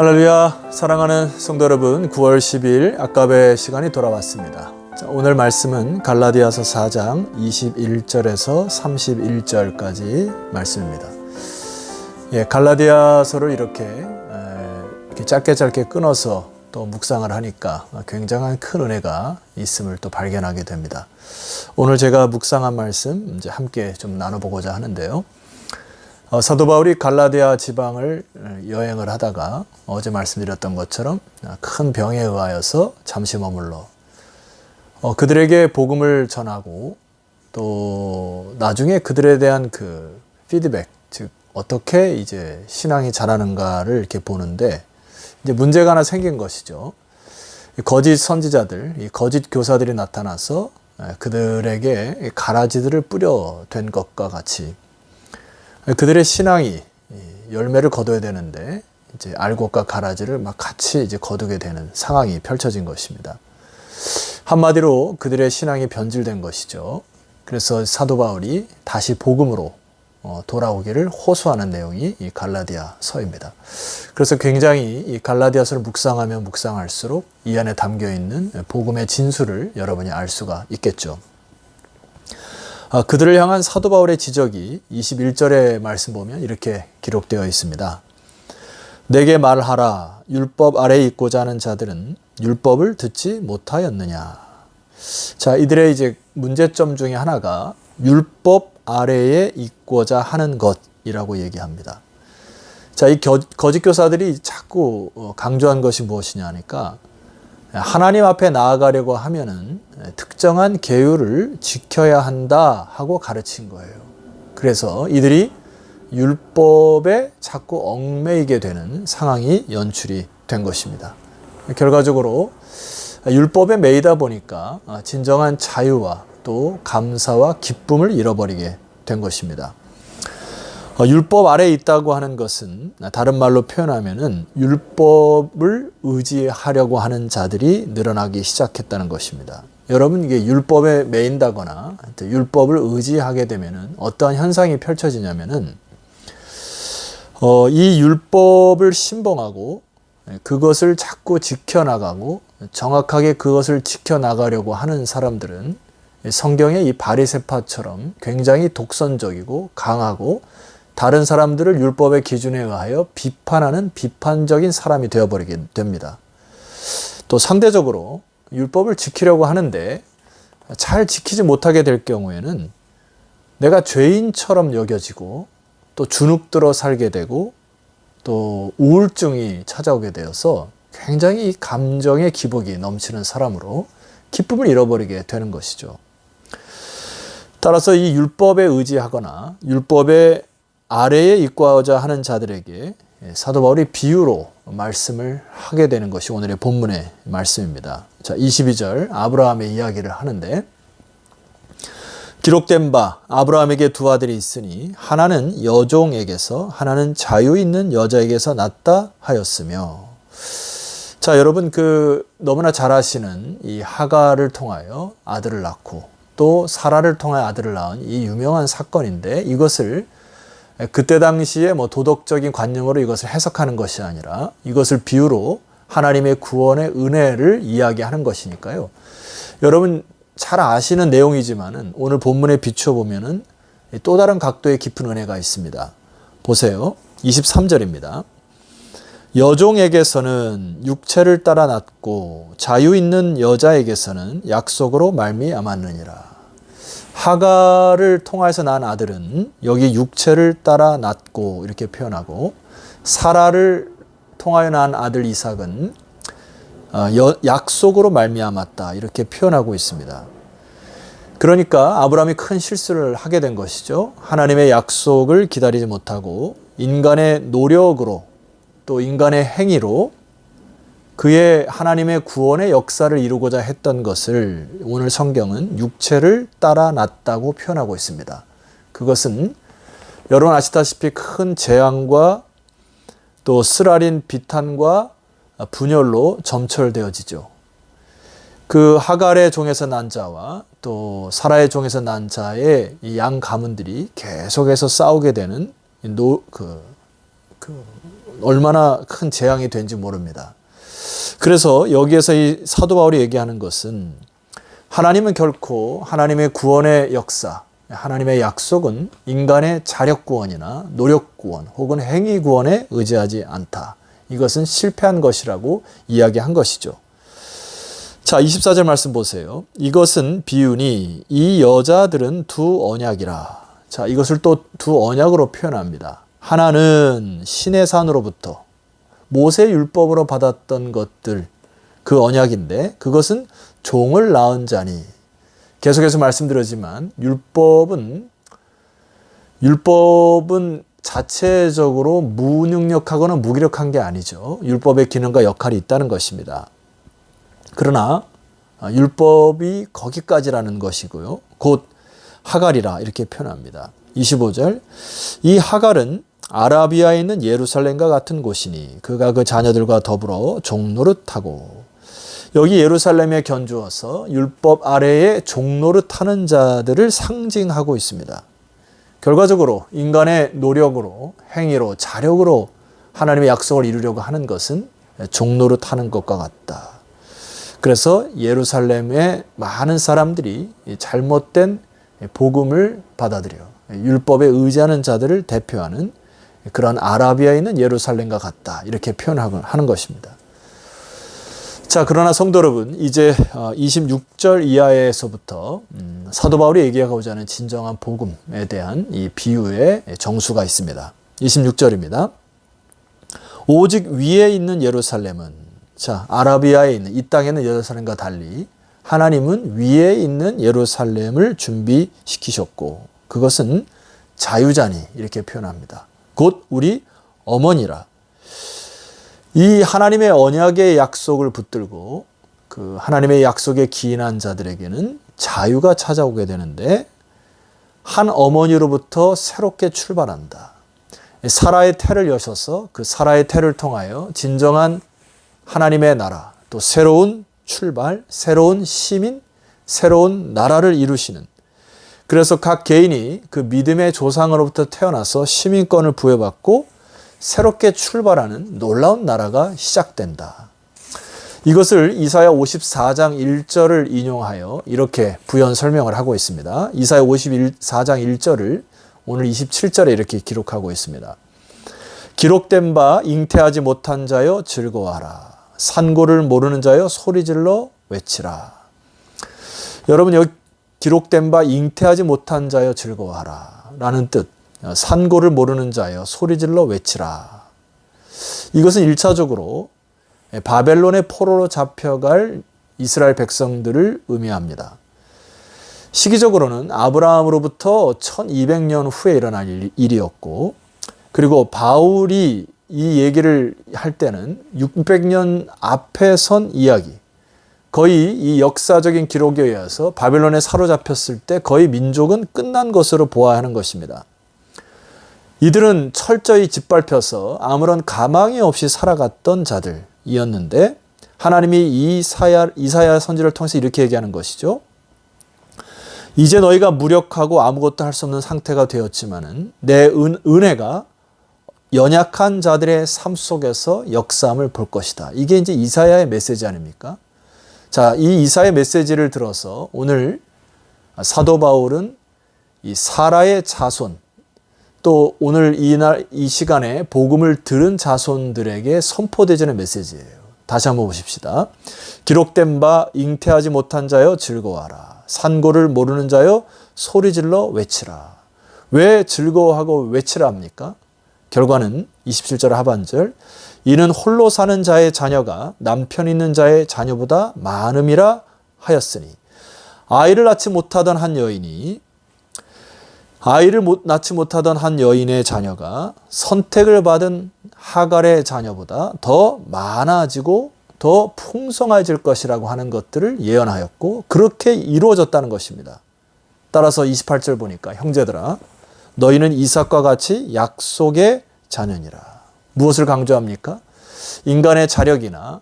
할렐루야 사랑하는 성도 여러분 9월 10일 아까의 시간이 돌아왔습니다. 자, 오늘 말씀은 갈라디아서 4장 21절에서 31절까지 말씀입니다. 예, 갈라디아서를 이렇게, 에, 이렇게 짧게 짧게 끊어서 또 묵상을 하니까 굉장한 큰 은혜가 있음을 또 발견하게 됩니다. 오늘 제가 묵상한 말씀 이제 함께 좀 나눠보고자 하는데요. 어, 사도 바울이 갈라디아 지방을 여행을 하다가 어제 말씀드렸던 것처럼 큰 병에 의하여서 잠시 머물러 어, 그들에게 복음을 전하고 또 나중에 그들에 대한 그 피드백 즉 어떻게 이제 신앙이 자라는가를 이렇게 보는데 이제 문제가 하나 생긴 것이죠. 이 거짓 선지자들, 이 거짓 교사들이 나타나서 그들에게 가라지들을 뿌려 된 것과 같이 그들의 신앙이 열매를 거둬야 되는데 이제 알곡과 가라지를 막 같이 이제 거두게 되는 상황이 펼쳐진 것입니다. 한마디로 그들의 신앙이 변질된 것이죠. 그래서 사도 바울이 다시 복음으로 어, 돌아오기를 호소하는 내용이 이 갈라디아서입니다. 그래서 굉장히 이 갈라디아서를 묵상하면 묵상할수록 이 안에 담겨 있는 복음의 진수를 여러분이 알 수가 있겠죠. 아, 그들을 향한 사도 바울의 지적이 21절의 말씀 보면 이렇게 기록되어 있습니다. 내게 말하라 율법 아래에 있고자 하는 자들은 율법을 듣지 못하였느냐. 자, 이들의 이제 문제점 중에 하나가 율법 아래에 있고자 하는 것이라고 얘기합니다. 자, 이 겨, 거짓 교사들이 자꾸 어, 강조한 것이 무엇이냐 하니까 하나님 앞에 나아가려고 하면은 특정한 계율을 지켜야 한다 하고 가르친 거예요. 그래서 이들이 율법에 자꾸 얽매이게 되는 상황이 연출이 된 것입니다. 결과적으로 율법에 매이다 보니까 진정한 자유와 또 감사와 기쁨을 잃어버리게 된 것입니다. 어, 율법 아래에 있다고 하는 것은 다른 말로 표현하면은 율법을 의지하려고 하는 자들이 늘어나기 시작했다는 것입니다. 여러분 이게 율법에 매인다거나 율법을 의지하게 되면은 어떠한 현상이 펼쳐지냐면은 어, 이 율법을 신봉하고 그것을 자꾸 지켜나가고 정확하게 그것을 지켜나가려고 하는 사람들은 성경의 이 바리세파처럼 굉장히 독선적이고 강하고 다른 사람들을 율법의 기준에 의하여 비판하는 비판적인 사람이 되어버리게 됩니다. 또 상대적으로 율법을 지키려고 하는데 잘 지키지 못하게 될 경우에는 내가 죄인처럼 여겨지고 또 주눅들어 살게 되고 또 우울증이 찾아오게 되어서 굉장히 감정의 기복이 넘치는 사람으로 기쁨을 잃어버리게 되는 것이죠. 따라서 이 율법에 의지하거나 율법에 아래에 입고하고자 하는 자들에게 사도 바울이 비유로 말씀을 하게 되는 것이 오늘의 본문의 말씀입니다. 자, 22절 아브라함의 이야기를 하는데 기록된 바 아브라함에게 두 아들이 있으니 하나는 여종에게서 하나는 자유 있는 여자에게서 낳다 하였으며 자, 여러분 그 너무나 잘 아시는 이 하가를 통하여 아들을 낳고 또 사라를 통하여 아들을 낳은 이 유명한 사건인데 이것을 그때 당시에 뭐 도덕적인 관념으로 이것을 해석하는 것이 아니라 이것을 비유로 하나님의 구원의 은혜를 이야기하는 것이니까요. 여러분 잘 아시는 내용이지만은 오늘 본문에 비추어 보면은 또 다른 각도의 깊은 은혜가 있습니다. 보세요. 23절입니다. 여종에게서는 육체를 따라 낳고 자유 있는 여자에게서는 약속으로 말미암았느니라. 하가를 통해서 낳은 아들은 여기 육체를 따라 낳고 이렇게 표현하고 사라를 통하여 낳은 아들 이삭은 어, 약속으로 말미암았다 이렇게 표현하고 있습니다. 그러니까 아브라함이 큰 실수를 하게 된 것이죠. 하나님의 약속을 기다리지 못하고 인간의 노력으로 또 인간의 행위로 그의 하나님의 구원의 역사를 이루고자 했던 것을 오늘 성경은 육체를 따라 났다고 표현하고 있습니다. 그것은 여러분 아시다시피 큰 재앙과 또 쓰라린 비탄과 분열로 점철되어지죠. 그 하갈의 종에서 난 자와 또 사라의 종에서 난 자의 이 양 가문들이 계속해서 싸우게 되는 노, 그, 그 얼마나 큰 재앙이 된지 모릅니다. 그래서 여기에서 이 사도 바울이 얘기하는 것은 하나님은 결코 하나님의 구원의 역사, 하나님의 약속은 인간의 자력 구원이나 노력 구원 혹은 행위 구원에 의지하지 않다. 이것은 실패한 것이라고 이야기한 것이죠. 자, 24절 말씀 보세요. 이것은 비유니 이 여자들은 두 언약이라. 자, 이것을 또 두 언약으로 표현합니다. 하나는 신의 산으로부터 모세 율법으로 받았던 것들 그 언약인데 그것은 종을 낳은 자니 계속해서 말씀드렸지만 율법은 율법은 자체적으로 무능력하거나 무기력한 게 아니죠. 율법의 기능과 역할이 있다는 것입니다. 그러나 아, 율법이 거기까지라는 것이고요. 곧 하갈이라 이렇게 표현합니다. 25절 이 하갈은 아라비아에 있는 예루살렘과 같은 곳이니 그가 그 자녀들과 더불어 종노릇하고 여기 예루살렘에 견주어서 율법 아래에 종노릇하는 자들을 상징하고 있습니다. 결과적으로 인간의 노력으로 행위로 자력으로 하나님의 약속을 이루려고 하는 것은 종노릇하는 것과 같다. 그래서 예루살렘의 많은 사람들이 잘못된 복음을 받아들여 율법에 의지하는 자들을 대표하는 그런 아라비아에 있는 예루살렘과 같다. 이렇게 표현하는 것입니다. 자, 그러나 성도 여러분, 이제 26절 어, 이하에서부터 음, 사도 바울이 얘기하고자 하는 진정한 복음에 대한 이 비유의 정수가 있습니다. 26절입니다. 오직 위에 있는 예루살렘은 자, 아라비아에 있는 이 땅에 있는 예루살렘과 달리 하나님은 위에 있는 예루살렘을 준비시키셨고 그것은 자유자니 이렇게 표현합니다. 곧 우리 어머니라. 이 하나님의 언약의 약속을 붙들고 그 하나님의 약속에 기인한 자들에게는 자유가 찾아오게 되는데 한 어머니로부터 새롭게 출발한다. 사라의 태를 여셔서 그 사라의 태를 통하여 진정한 하나님의 나라, 또 새로운 출발, 새로운 시민, 새로운 나라를 이루시는 그래서 각 개인이 그 믿음의 조상으로부터 태어나서 시민권을 부여받고 새롭게 출발하는 놀라운 나라가 시작된다. 이것을 이사야 54장 1절을 인용하여 이렇게 부연 설명을 하고 있습니다. 이사야 54장 1절을 오늘 27절에 이렇게 기록하고 있습니다. 기록된 바 잉태하지 못한 자여 즐거워하라. 산고를 모르는 자여 소리질러 외치라. 여러분 여기 기록된 바 잉태하지 못한 자여 즐거워하라. 라는 뜻. 산고를 모르는 자여 소리질러 외치라. 이것은 1차적으로 바벨론의 포로로 잡혀갈 이스라엘 백성들을 의미합니다. 시기적으로는 아브라함으로부터 1200년 후에 일어날 일이었고, 그리고 바울이 이 얘기를 할 때는 600년 앞에 선 이야기, 거의 이 역사적인 기록에 의해서 바벨론에 사로잡혔을 때 거의 민족은 끝난 것으로 보아야 하는 것입니다. 이들은 철저히 짓밟혀서 아무런 가망이 없이 살아갔던 자들이었는데 하나님이 이사야, 이사야 선지를 통해서 이렇게 얘기하는 것이죠. 이제 너희가 무력하고 아무것도 할 수 없는 상태가 되었지만은 내 은, 은혜가 연약한 자들의 삶 속에서 역사함을 볼 것이다. 이게 이제 이사야의 메시지 아닙니까? 자, 이 이사의 메시지를 들어서 오늘 사도 바울은 이 사라의 자손, 또 오늘 이날 이 시간에 복음을 들은 자손들에게 선포되지는 메시지예요. 다시 한번 보십시다. 기록된 바 잉태하지 못한 자여 즐거워하라. 산고를 모르는 자여 소리질러 외치라. 왜 즐거워하고 외치라 합니까? 결과는 27절 하반절 이는 홀로 사는 자의 자녀가 남편 있는 자의 자녀보다 많음이라 하였으니 아이를 낳지 못하던 한 여인이 아이를 못, 낳지 못하던 한 여인의 자녀가 선택을 받은 하갈의 자녀보다 더 많아지고 더 풍성해질 것이라고 하는 것들을 예언하였고 그렇게 이루어졌다는 것입니다. 따라서 28절 보니까 형제들아 너희는 이삭과 같이 약속의 자녀니라. 무엇을 강조합니까? 인간의 자력이나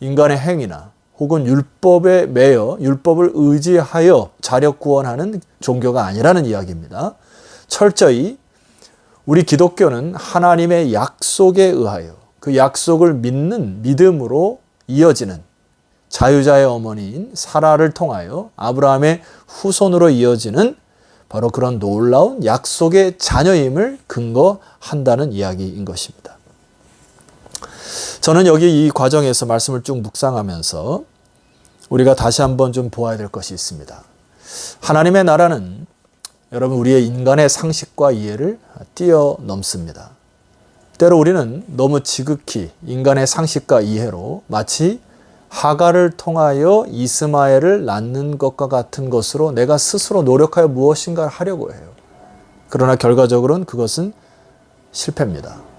인간의 행위나 혹은 율법에 매여 율법을 의지하여 자력 구원하는 종교가 아니라는 이야기입니다. 철저히 우리 기독교는 하나님의 약속에 의하여 그 약속을 믿는 믿음으로 이어지는 자유자의 어머니인 사라를 통하여 아브라함의 후손으로 이어지는 바로 그런 놀라운 약속의 자녀임을 근거한다는 이야기인 것입니다. 저는 여기 이 과정에서 말씀을 쭉 묵상하면서 우리가 다시 한번 좀 보아야 될 것이 있습니다. 하나님의 나라는 여러분 우리의 인간의 상식과 이해를 뛰어넘습니다. 때로 우리는 너무 지극히 인간의 상식과 이해로 마치 하가를 통하여 이스마엘을 낳는 것과 같은 것으로 내가 스스로 노력하여 무엇인가 하려고 해요. 그러나 결과적으로는 그것은 실패입니다.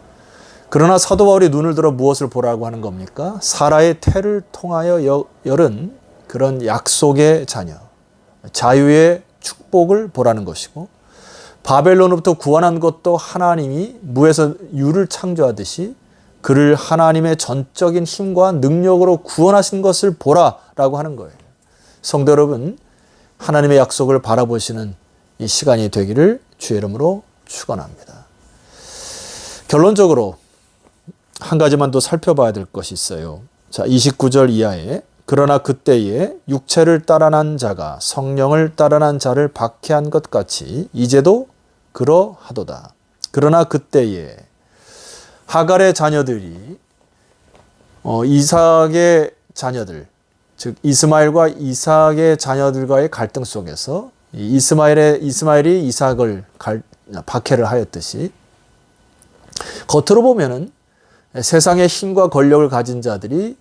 그러나 사도 바울이 눈을 들어 무엇을 보라고 하는 겁니까? 사라의 태를 통하여 열은 그런 약속의 자녀, 자유의 축복을 보라는 것이고 바벨론으로부터 구원한 것도 하나님이 무에서 유를 창조하듯이 그를 하나님의 전적인 힘과 능력으로 구원하신 것을 보라라고 하는 거예요. 성도 여러분, 하나님의 약속을 바라보시는 이 시간이 되기를 주의 이름으로 축원합니다. 결론적으로 한 가지만 더 살펴봐야 될 것이 있어요. 자, 29절 이하에 그러나 그때에 육체를 따라난 자가 성령을 따라난 자를 박해한 것 같이 이제도 그러하도다. 그러나 그때에 하갈의 자녀들이 어, 이삭의 자녀들, 즉 이스마엘과 이삭의 자녀들과의 갈등 속에서 이스마엘의 이스마엘이 이삭을 갈, 박해를 하였듯이 겉으로 보면은 세상의 힘과 권력을 가진 자들이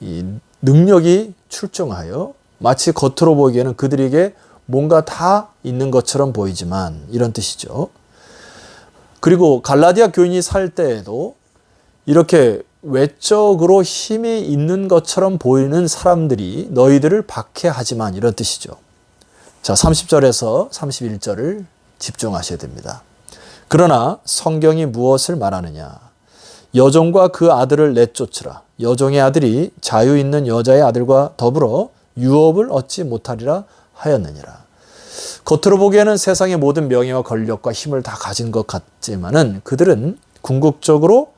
이 능력이 출중하여 마치 겉으로 보기에는 그들에게 뭔가 다 있는 것처럼 보이지만 이런 뜻이죠. 그리고 갈라디아 교인이 살 때에도 이렇게 외적으로 힘이 있는 것처럼 보이는 사람들이 너희들을 박해하지만 이런 뜻이죠. 자, 30절에서 31절을 집중하셔야 됩니다. 그러나 성경이 무엇을 말하느냐? 여종과 그 아들을 내쫓으라. 여종의 아들이 자유 있는 여자의 아들과 더불어 유업을 얻지 못하리라 하였느니라. 겉으로 보기에는 세상의 모든 명예와 권력과 힘을 다 가진 것 같지만은 그들은 궁극적으로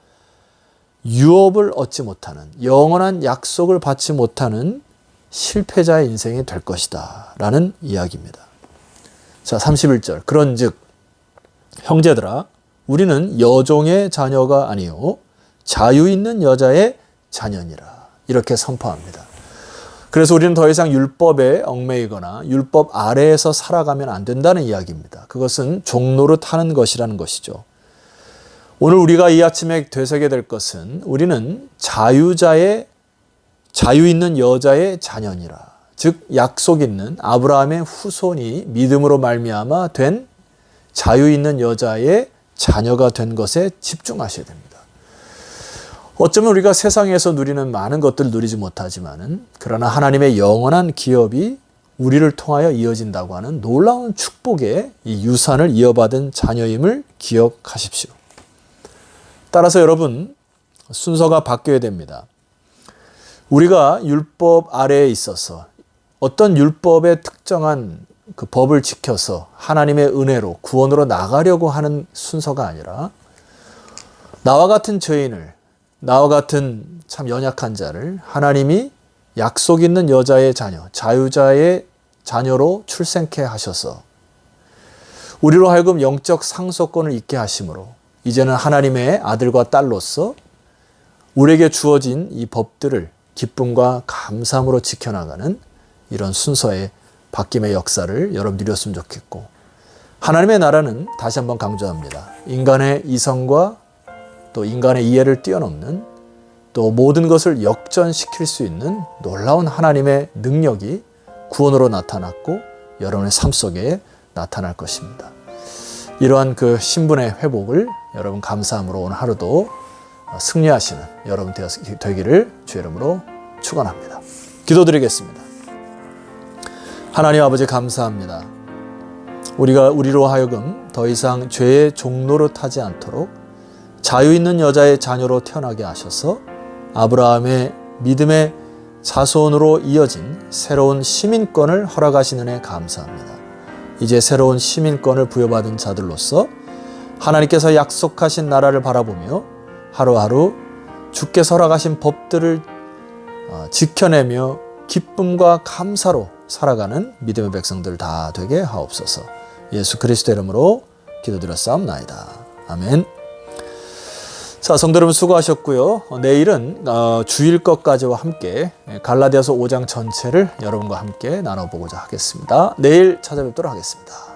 유업을 얻지 못하는 영원한 약속을 받지 못하는 실패자의 인생이 될 것이다. 라는 이야기입니다. 자, 31절. 그런 즉 형제들아 우리는 여종의 자녀가 아니요 자유 있는 여자의 자녀니라. 이렇게 선포합니다. 그래서 우리는 더 이상 율법에 얽매이거나 율법 아래에서 살아가면 안 된다는 이야기입니다. 그것은 종로를 타는 것이라는 것이죠. 오늘 우리가 이 아침에 되새게 될 것은 우리는 자유자의 자유 있는 여자의 자녀니라. 즉 약속 있는 아브라함의 후손이 믿음으로 말미암아 된 자유 있는 여자의 자녀가 된 것에 집중하셔야 됩니다. 어쩌면 우리가 세상에서 누리는 많은 것들을 누리지 못하지만은 그러나 하나님의 영원한 기업이 우리를 통하여 이어진다고 하는 놀라운 축복의 이 유산을 이어받은 자녀임을 기억하십시오. 따라서 여러분 순서가 바뀌어야 됩니다. 우리가 율법 아래에 있어서 어떤 율법의 특정한 그 법을 지켜서 하나님의 은혜로 구원으로 나가려고 하는 순서가 아니라 나와 같은 죄인을 나와 같은 참 연약한 자를 하나님이 약속 있는 여자의 자녀, 자유자의 자녀로 출생케 하셔서 우리로 하여금 영적 상속권을 있게 하심으로 이제는 하나님의 아들과 딸로서 우리에게 주어진 이 법들을 기쁨과 감사함으로 지켜나가는 이런 순서의 바뀜의 역사를 여러분 누렸으면 좋겠고 하나님의 나라는 다시 한번 강조합니다. 인간의 이성과 또 인간의 이해를 뛰어넘는 또 모든 것을 역전시킬 수 있는 놀라운 하나님의 능력이 구원으로 나타났고 여러분의 삶 속에 나타날 것입니다. 이러한 그 신분의 회복을 여러분 감사함으로 오늘 하루도 승리하시는 여러분 되기를 주 이름으로 축원합니다. 기도드리겠습니다. 하나님 아버지 감사합니다. 우리가 우리로 하여금 더 이상 죄의 종로로 타지 않도록 자유 있는 여자의 자녀로 태어나게 하셔서 아브라함의 믿음의 자손으로 이어진 새로운 시민권을 허락하시는 애 감사합니다. 이제 새로운 시민권을 부여받은 자들로서 하나님께서 약속하신 나라를 바라보며 하루하루 주께서 허락하신 법들을 어, 지켜내며 기쁨과 감사로 살아가는 믿음의 백성들 다 되게 하옵소서. 예수 그리스도 이름으로 기도드렸사옵나이다. 아멘. 자, 성도 여러분 수고하셨고요. 어, 내일은 어, 주일 것까지와 함께 갈라디아서 5장 전체를 여러분과 함께 나눠보고자 하겠습니다. 내일 찾아뵙도록 하겠습니다.